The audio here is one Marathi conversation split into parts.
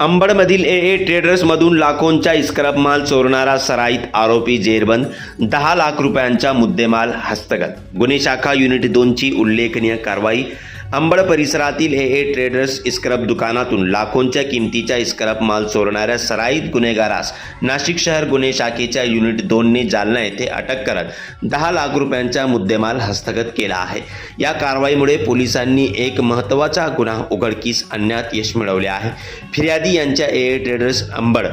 अंबडमधील ए ए ट्रेडर्समधून लाखोंचा इस्क्रब माल चोरणारा सराईत आरोपी जेरबंद दहा लाख रुपयांचा मुद्देमाल हस्तगत. गुन्हे शाखा युनिट दोनची उल्लेखनीय कारवाई अंबड परिसरातील ए ए ट्रेडर्स इस्क्रब दुकानातून लाखोंच्या किमतीचा इस्क्रब माल चोरणाऱ्या सराईत गुन्हेगारास नाशिक शहर गुन्हे शाखेच्या युनिट दोनने जालना येथे अटक करत दहा लाख रुपयांचा मुद्देमाल हस्तगत केला आहे. या कारवाईमुळे पोलिसांनी एक महत्त्वाचा गुन्हा उघडकीस आणण्यात यश मिळवले आहे. फिर्यादी यांच्या A A traders Ambad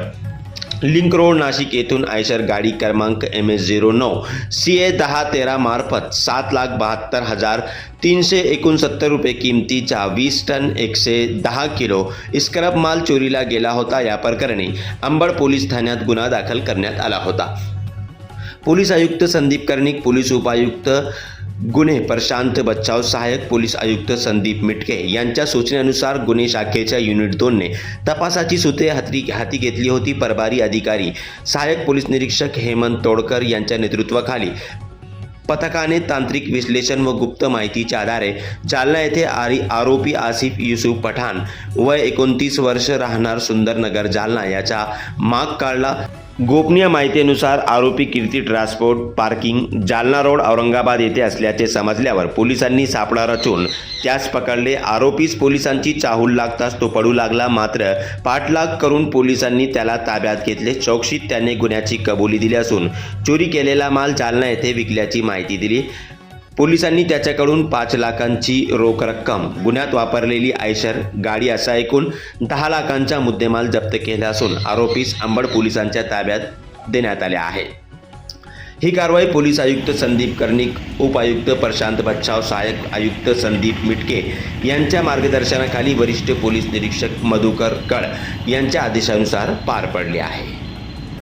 link road Nashik येथून आयशर गाडी क्रमांक एम एस झिरो नऊ सी ए दहा तेरा मार्फत सात लाख बहात्तर हजार तीनशे एकोणसत्तर रुपये किमतीचा वीस टन एकशे दहा किलो स्क्रब माल चोरीला गेला होता या प्रकरणी अंबड पोलीस ठाण्यात गुन्हा दाखल करण्यात आला होता. पोलीस आयुक्त संदीप कर्णिक पोलीस उपायुक्त गुन्हे प्रशांत बच्चाव सहाय्यक पोलीस आयुक्त संदीप मिटके यांच्या सूचनेनुसार गुन्हे शाखेच्या युनिट दोनने तपासाची सूत्रे हाती हाती घेतली होती. प्रभारी अधिकारी सहाय्यक पोलीस निरीक्षक हेमंत तोडकर यांच्या नेतृत्वाखाली पथकाने तांत्रिक विश्लेषण व गुप्त माहितीच्या आधारे जालना येथे आरी आरोपी आसिफ युसुफ पठाण वय एकोणतीस वर्ष राहणार सुंदरनगर जालना याचा माग काढला. गोपनीय माहितीनुसार आरोपी Kirti transport parking Jalna road Aurangabad येथे असल्याचे समजल्यावर पोलिसांनी सापळा रचून त्यास पकडले. आरोपीस पोलिसांची चाहूल लागताच तो पडू लागला. मात्र पाठलाग करून पोलिसांनी त्याला ताब्यात घेतले. चौकशीत त्याने गुन्ह्याची कबुली दिली असून चोरी केलेला माल जालना येथे विकल्याची माहिती दिली. पोलिसांनी त्याच्याकडून पाच लाखांची रोख रक्कम गुन्ह्यात वापरलेली आयशर गाडी असा एकूण दहा लाखांचा मुद्देमाल जप्त केला असून आरोपीस अंबड पोलिसांच्या ताब्यात देण्यात आले आहे. ही कारवाई पोलीस आयुक्त संदीप कर्णिक उपायुक्त प्रशांत बच्छाव सहाय्यक आयुक्त संदीप मिटके यांच्या मार्गदर्शनाखाली वरिष्ठ पोलीस निरीक्षक मधुकर कळ यांच्या आदेशानुसार पार पडली आहे.